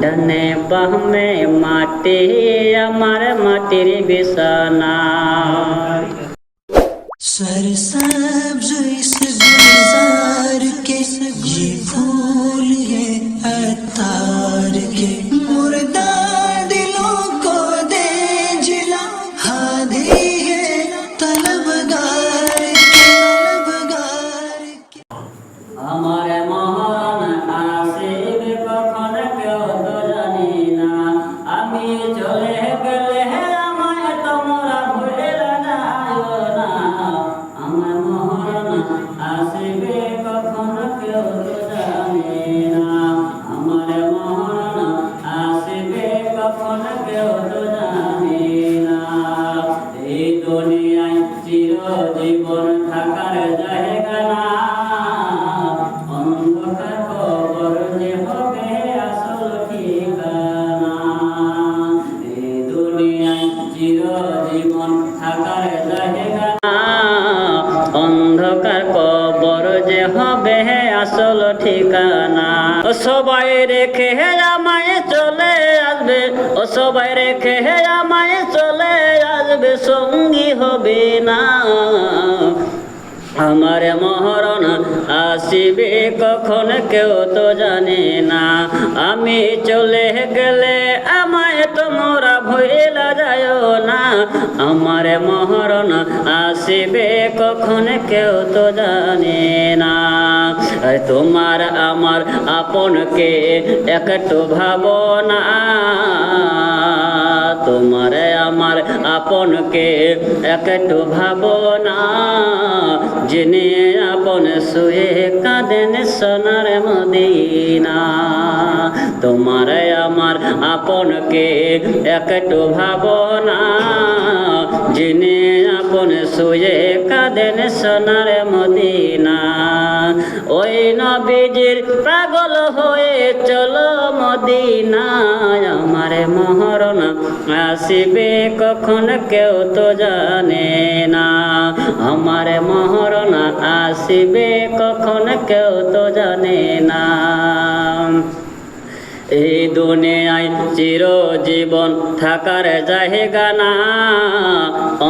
ডনে বাহমে মাটি আমার মাটির বিছানা। সরসা আসল ঠিকানা। ও সবাই রেখে আমায় চলে আসবে, ও সবাই রেখে আমায় চলে আসবে, সঙ্গী হবে না। আমার মহরণ আসিবে কখন কেউ তো জানে না। আমি চলে গেলে আমায় তোমরা ভুলা যায় না। আমার মহরণ আসিবে কখন কেউ তো জানে না। তোমার আমার আপনকে, একটু ভাবনা তোমার আমার আপনকে, একটু ভাবনা যিনি আপন শুয়ে কাঁদেন সোনার মদিনা, তোমার আমার আপনকে, একটু ভাবনা যিনি আপন শুয়ে কাঁদেন সোনার মদিনা ওই নবীজির পাগল হয়ে চলো মদিনায়। আমার মহরণ আসিবে কখন কেউ তো জানে না। আমার মহরণ আসিবে কখন কেউ তো জানে না। এই দুনিয়ায় চিরজীবন থাকার জায়গা না।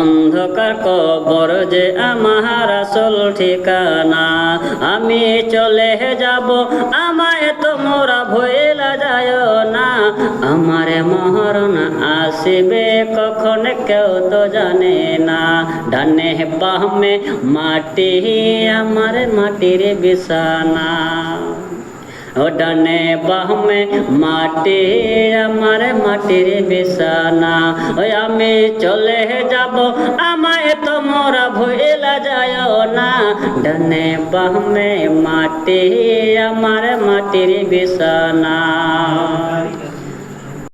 অন্ধকার কবর যে আমার আসল ঠিকানা। আমি চলে যাব, আমায় তোমরা ভুলা যায় না। আমার মহরণ আসিবে কখন কেউ তো জানে না। ডানে বামে মাটি, আমার মাটির বিছানা। ও ডানে বাহমে মাটি, আমার মাটির বিছানা। ওই আমি চলে যাব, আমায় তো তোমরা ভুলা যায় না। ডানে বাহমে মাটি, আমার মাটির বিছানা।